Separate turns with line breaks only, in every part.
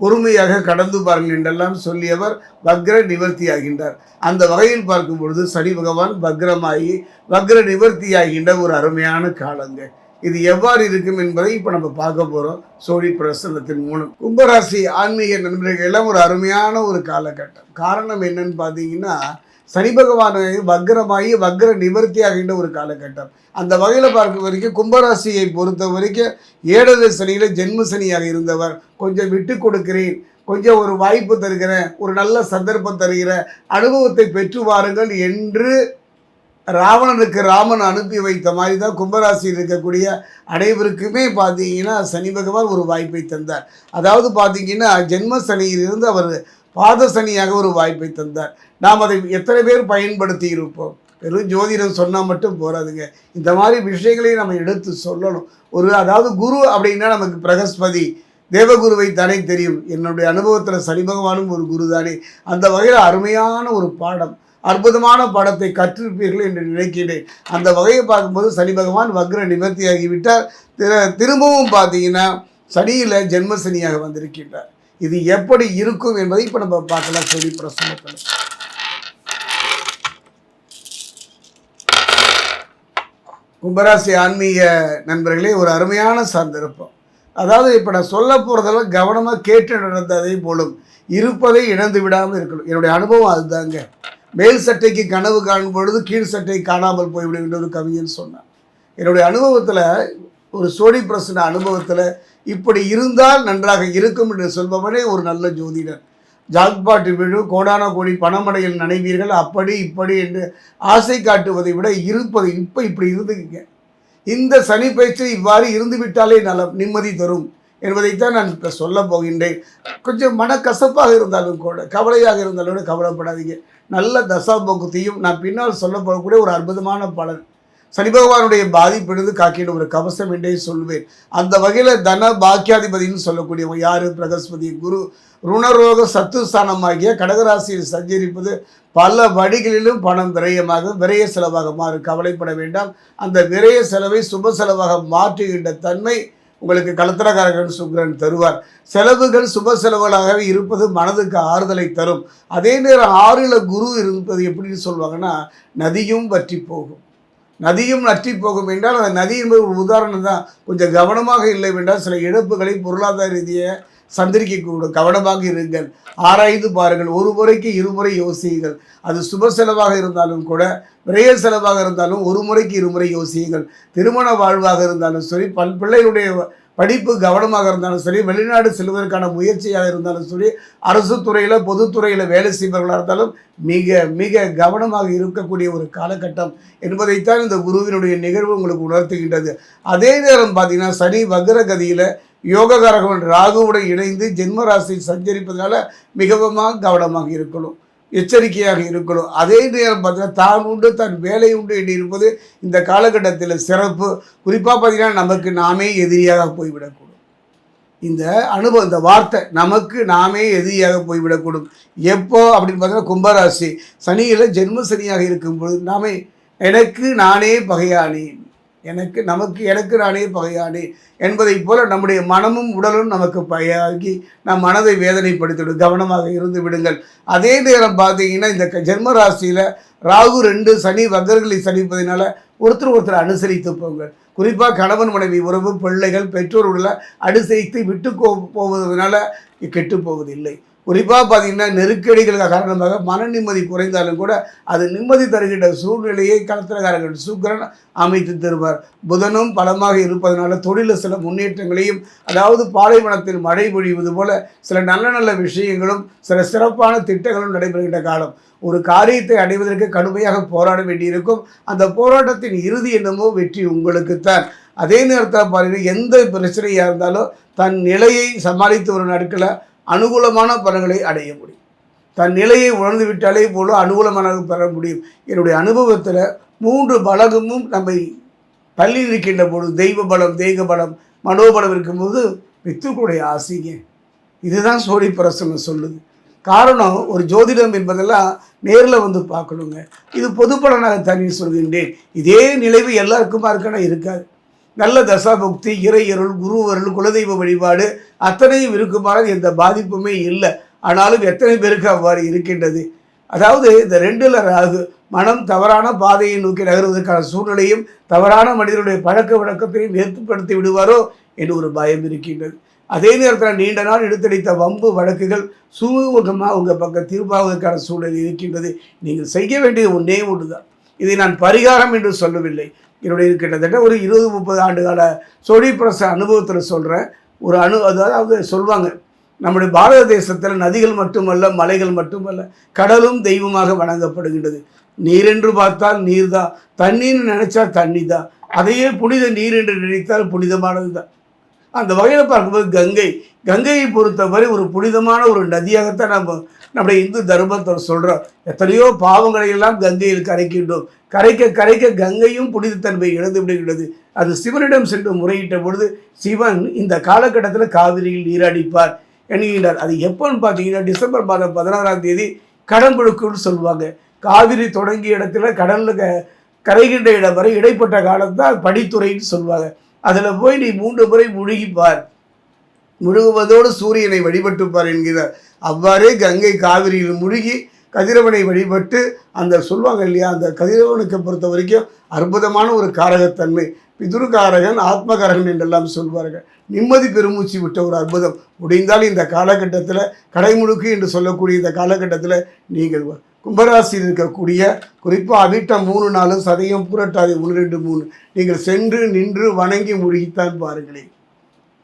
பொறுமையாக கடந்து பாருங்கள் என்றெல்லாம் சொல்லியவர் வக்ர நிவர்த்தி ஆகின்றார் அந்த வகையில் பார்க்கும் பொழுது சனி பகவான் வக்ரமாகி வக்ர நிவர்த்தி ஆகின்ற ஒரு அருமையான காலங்க. இது எவ்வாறு இருக்கும் என்பதை இப்போ நம்ம பார்க்க போகிறோம் சோழி பிரசனத்தின் மூலம். கும்பராசி ஆன்மீக நண்பர்கள் எல்லாம் ஒரு அருமையான ஒரு காலகட்டம். காரணம் என்னன்னு பார்த்தீங்கன்னா சனி பகவான் வக்ரமாகி வக்ர நிவர்த்தி ஆகின்ற ஒரு காலகட்டம். அந்த வகையில் பார்க்க வரைக்கும் கும்பராசியை பொறுத்த வரைக்கும் ஏழரை சனியில் ஜென்ம சனியாக இருந்தவர். கொஞ்சம் விட்டு கொடுக்கிறேன். கொஞ்சம் ஒரு வாய்ப்பு தருகிறேன். ஒரு நல்ல சந்தர்ப்பம் தருகிறேன். அனுபவத்தை பெற்று வாருங்கள் என்று ராவணனுக்கு ராமன் அனுப்பி வைத்த மாதிரி தான் கும்பராசியில் இருக்கக்கூடிய அனைவருக்குமே பார்த்தீங்கன்னா சனி பகவான் ஒரு வாய்ப்பை தந்தார். அதாவது பார்த்தீங்கன்னா ஜென்ம சனியிலிருந்து அவர் பாத சனியாக ஒரு வாய்ப்பை தந்தார். நாம் அதை எத்தனை பேர் பயன்படுத்தி இருப்போம் வெறும் ஜோதிடம் சொன்னால் மட்டும் போகாதுங்க இந்த மாதிரி விஷயங்களை நம்ம எடுத்து சொல்லணும். ஒரு அதாவது குரு அப்படின்னா நமக்கு பிரகஸ்பதி தேவகுருவை தானே தெரியும். என்னுடைய அனுபவத்தில் சனி பகவானும் ஒரு குரு தானே அந்த வகையில் அருமையான ஒரு பாடம். அற்புதமான பாடத்தை கற்றிருப்பீர்கள் என்று நினைக்கிறேன். அந்த வகையை பார்க்கும்போது சனி பகவான் வக்ர நிவர்த்தியாகிவிட்டார். திரு- திரும்பவும் பார்த்தீங்கன்னா சனியில் ஜென்ம சனியாக வந்திருக்கின்றார். இது எப்படி இருக்கும் என்பதை இப்போ நம்ம பார்க்கலாம். சொல்லி பிரசனத்தில் கும்பராசி ஆன்மீக நண்பர்களே ஒரு அருமையான சந்தர்ப்பம் அதாவது இப்போ நான் சொல்ல போகிறதெல்லாம் கவனமாக கேட்டு நடந்ததை போலும் இருப்பதை இழந்து விடாமல் இருக்கணும். என்னுடைய அனுபவம் அதுதாங்க. மேல் சட்டைக்கு கனவு காணும் பொழுது கீழ் சட்டை காணாமல் போய்விடுகின்ற ஒரு கவிஞன் சொன்னான். என்னுடைய அனுபவத்தில் ஒரு சோனி பிரசன அனுபவத்தில் இப்படி இருந்தால் நன்றாக இருக்கும் என்று சொல்பவனே ஒரு நல்ல ஜோதிடர். ஜாக்பாட்டு விழு கோடான கோடி பணமடையில் நினைவீர்கள் அப்படி இப்படி என்று ஆசை காட்டுவதை விட இருப்பது இப்போ இப்படி இருந்துக்குங்க இந்த சனி பயிற்சி இவ்வாறு இருந்துவிட்டாலே நலம் நிம்மதி தரும் என்பதைத்தான் நான் இப்போ சொல்ல போகின்றேன். கொஞ்சம் மனக்கசப்பாக இருந்தாலும் கூட கவலையாக இருந்தாலும் கூட கவலைப்படாதீங்க. நல்ல தசாபோகத்தையும் நான் பின்னால் சொல்லப்படக்கூடிய ஒரு அற்புதமான பலன். சனி பகவானுடைய பாதிப்பிலிருந்து காக்கின்ற ஒரு கவசம் என்றே சொல்வேன். அந்த வகையில் தன பாக்கியாதிபதினு சொல்லக்கூடியவங்க யார்? பிரகஸ்பதி குரு. ருணரோக சத்துஸ்தானமாகிய கடகராசியில் சஞ்சரிப்பது பல வழிகளிலும் பணம் விரயமாக விரய செலவாக மாறும் கவலைப்பட வேண்டாம். அந்த விரய செலவை சுப செலவாக மாற்றுகின்ற தன்மை உங்களுக்கு கலத்திரக்காரர்கள் சுக்கிரன் தருவார். செலவுகள் சுப செலவுகளாகவே இருப்பது மனதுக்கு ஆறுதலை தரும். அதே நேரம் ஆறில் குரு இருப்பது எப்படின்னு சொல்லுவாங்கன்னா நதியும் வற்றி போகும். நதியும் நற்றி போகும் என்றால் அந்த நதி என்பது ஒரு உதாரணம் தான் கொஞ்சம் கவனமாக இல்லை என்றால் சில இழப்புகளை பொருளாதார ரீதியை சந்திரிக்கக்கூடும் கவனமாக இருங்கள். ஆராய்ந்து பாருங்கள். ஒரு முறைக்கு இருமுறை யோசியுங்கள். அது சுப செலவாக இருந்தாலும் கூட விரைய செலவாக இருந்தாலும் ஒரு முறைக்கு இருமுறை யோசியுங்கள். திருமண வாழ்வாக இருந்தாலும் சரி பல் பிள்ளைகளுடைய படிப்பு கவனமாக இருந்தாலும் சரி வெளிநாடு செல்வதற்கான முயற்சியாக இருந்தாலும் சரி அரசு துறையில் பொதுத்துறையில் வேலை செய்பவர்களாக இருந்தாலும் மிக மிக கவனமாக இருக்கக்கூடிய ஒரு காலகட்டம் என்பதைத்தான் இந்த குருவினுடைய நிகழ்வு உங்களுக்கு உணர்த்துகின்றது. அதே நேரம் பார்த்தீங்கன்னா சனி வக்ரகதியில் யோககாரகன் ராகுவுடன் இணைந்து ஜென்ம சஞ்சரிப்பதனால மிகவும் கவனமாக இருக்கணும் எச்சரிக்கையாக இருக்கணும். அதே நேரம் பார்த்தீங்கன்னா தான் உண்டு தன் வேலை உண்டு என்று இருப்பது இந்த காலகட்டத்தில் சிறப்பு. குறிப்பாக பார்த்தீங்கன்னா நமக்கு நாமே எதிரியாக போய்விடக்கூடும். இந்த அனுபவம் இந்த வார்த்தை நமக்கு நாமே எதிரியாக போய்விடக்கூடும். எப்போ அப்படின்னு பார்த்தீங்கன்னா கும்பராசி சனியில் ஜென்ம சனியாக இருக்கும்பொழுது நாமே எனக்கு நானே பகையானேன் எனக்கு நமக்கு எனக்கு நானே பகையானே என்பதைப் போல நம்முடைய மனமும் உடலும் நமக்கு பகையாகி நம் மனதை வேதனைப்படுத்திவிடும். கவனமாக இருந்து விடுங்கள். அதே நேரம் பார்த்தீங்கன்னா இந்த க- ஜென்ம ராசியில் ராகு ரெண்டு சனி வக்கர்களை சனிப்பதினால ஒருத்தர் ஒருத்தர் அனுசரித்து போங்கள். குறிப்பாக கணவன் மனைவி உறவு பிள்ளைகள் பெற்றோர்களை அனுசரித்து விட்டு போவதனால கெட்டு போவதில்லை. குறிப்பாக பார்த்தீங்கன்னா நெருக்கடிகள் காரணமாக மன நிம்மதி குறைந்தாலும் கூட அது நிம்மதி தருகின்ற சூழ்நிலையை கலத்திரகாரர்கள் சுக்கிரன் அமைத்து தருவார். புதனும் பலமாக இருப்பதனால தொழிலில் சில முன்னேற்றங்களையும் அதாவது பாலைவனத்தில் மழை பொழிவது போல சில நல்ல நல்ல விஷயங்களும் சில சிறப்பான திட்டங்களும் நடைபெறுகின்ற காலம். ஒரு காரியத்தை அடைவதற்கு கடுமையாக போராட வேண்டியிருக்கும். அந்த போராட்டத்தின் இறுதி என்னமோ வெற்றி உங்களுக்குத்தான். அதே நேரத்தில் பாருங்கள் எந்த பிரச்சனையாக இருந்தாலும் தன் நிலையை சமாளித்து ஒரு நாட்களை அனுகூலமான பலன்களை அடைய முடியும். தன் நிலையை உணர்ந்து விட்டாலே போல அனுகூலமான பெற முடியும். என்னுடைய அனுபவத்தில் மூன்று பலகமும் நம்மை தள்ளி இருக்கின்ற போது தெய்வ பலம் தெய்வ பலம் மனோபலம் இருக்கும்போது பித்துக்களுடைய ஆசைங்க. இதுதான் சோழி பிரசனம் சொல்லுது. காரணம் ஒரு ஜோதிடம் என்பதெல்லாம் நேரில் வந்து பார்க்கணுங்க. இது பொதுப்பலனாக தனி சொல்கின்றேன். இதே நிலைவு எல்லாருக்குமா இருக்கணும் இருக்காது. நல்ல தசாபக்தி இறையருள் குருவருள் குலதெய்வ வழிபாடு அத்தனையும் இருக்குமானால் எந்த பாதிப்புமே இல்லை. ஆனாலும் எத்தனை பேருக்கு அவ்வாறு இருக்கின்றது? அதாவது இந்த ரெண்டுல ராகு மனம் தவறான பாதையை நோக்கி நகர்வதற்கான சூழ்நிலையும் தவறான மனிதனுடைய பழக்க வழக்கத்தையும் ஏற்படுத்தி விடுவாரோ என்று ஒரு பயம் இருக்கின்றது. அதே நேரத்தில் நீண்ட நாள் எடுத்தடித்த வம்பு வழக்குகள் சுமூகமாக உங்கள் பக்கம் தீர்ப்பாவதற்கான சூழல் இருக்கின்றது. நீங்கள் செய்ய வேண்டியது ஒன்றே ஒன்று தான் இதை நான் பரிகாரம் என்று சொல்லவில்லை. என்னுடைய கிட்டத்தட்ட ஒரு இருபது முப்பது ஆண்டு கால சொடி பிரச அனுபவத்தில் சொல்கிறேன் ஒரு அனு அதாவது சொல்லுவாங்க நம்முடைய பாரத தேசத்தில் நதிகள் மட்டுமல்ல மலைகள் மட்டுமல்ல கடலும் தெய்வமாக வணங்கப்படுகின்றது. நீர் என்று பார்த்தால் நீர் தான் தண்ணீர்னு நினைச்சா தண்ணி தான் அதையே புனித நீர் என்று நினைத்தால் புனிதமானது தான் அந்த வகையில் பார்க்கும்போது கங்கை கங்கையை பொறுத்தவரை ஒரு புனிதமான ஒரு நதியாகத்தான் நம்ம நம்முடைய இந்து தர்மத்தை சொல்கிறோம் எத்தனையோ பாவங்களை எல்லாம் கங்கையில் கரைக்கின்றோம். கரைக்க கரைக்க கங்கையும் புனிதத்தன்மை இழந்து விடுகிறது அது சிவனிடம் சென்று முறையிட்ட பொழுது சிவன் இந்த காலகட்டத்தில் காவிரியில் நீராடிப்பார் என்கின்றார். அது எப்போன்னு பார்த்தீங்கன்னா டிசம்பர் மாதம் பதினாறாம் தேதி கடம்புழுக்குன்னு சொல்லுவாங்க. காவிரி தொடங்கிய இடத்துல கடலில் க கரைகின்ற இடம் வரை இடைப்பட்ட காலம் தான் படித்துறைன்னு சொல்லுவாங்க. அதில் போய் நீ மூன்று முறை முழுகிப்பார். முழுகுவதோடு சூரியனை வழிபட்டுப்பார் என்கிறார் அவ்வாறே கங்கை காவிரியில் முழுகி கதிரவனை வழிபட்டு அந்த சொல்லுவாங்க இல்லையா அந்த கதிரவனுக்கு பொறுத்த வரைக்கும் அற்புதமான ஒரு காரகத்தன்மை. பிதுருகாரகன் ஆத்மகாரகன் என்றெல்லாம் சொல்வார்கள். நிம்மதி பெருமூச்சு விட்ட ஒரு அற்புதம். முடிந்தால் இந்த காலகட்டத்தில் கடைமுழுக்கு என்று சொல்லக்கூடிய இந்த காலகட்டத்தில் நீங்கள் கும்பராசியில் இருக்கக்கூடிய குறிப்பாக அவிட்டம் மூணு நாளும் சதயம் பூரட்டாதி ஒன்று ரெண்டு மூணு. நீங்கள் சென்று நின்று வணங்கி முழுகித்தான் பாருங்களேன்.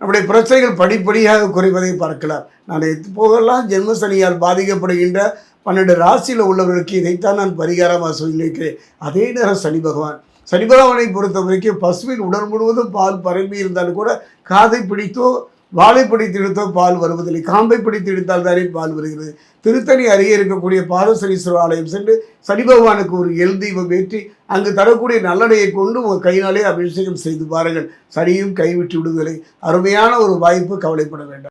நம்முடைய பிரச்சனைகள் படிப்படியாக குறைவதை பார்க்கலாம். நான் போதெல்லாம் ஜென்மசனியால் பாதிக்கப்படுகின்ற பன்னெண்டு ராசியில் உள்ளவர்களுக்கு இதைத்தான் நான் பரிகாரமாக சொல்லியிருக்கிறேன். அதே நேரம் சனி பகவான். சனி பகவானை பொறுத்த வரைக்கும் பசுவின் உடல் முழுவதும் பால் பரம்பி இருந்தாலும் கூட காதை பிடித்தோ வாழை பிடித்து இழுத்தோ பால் வருவதில்லை. காம்பை பிடித்து இழுத்தால் தானே பால் வருகிறது. திருத்தணி அருகே இருக்கக்கூடிய பாதசனீஸ்வரர் ஆலயம் சென்று சனி பகவானுக்கு ஒரு எல் தெய்வம் ஏற்றி அங்கு தரக்கூடிய நல்லடையை கொண்டு உங்கள் கையினாலே அபிஷேகம் செய்து பாருங்கள். சனியும் கைவிட்டு விடுவதில்லை அருமையான ஒரு வாய்ப்பு கவலைப்பட வேண்டாம்.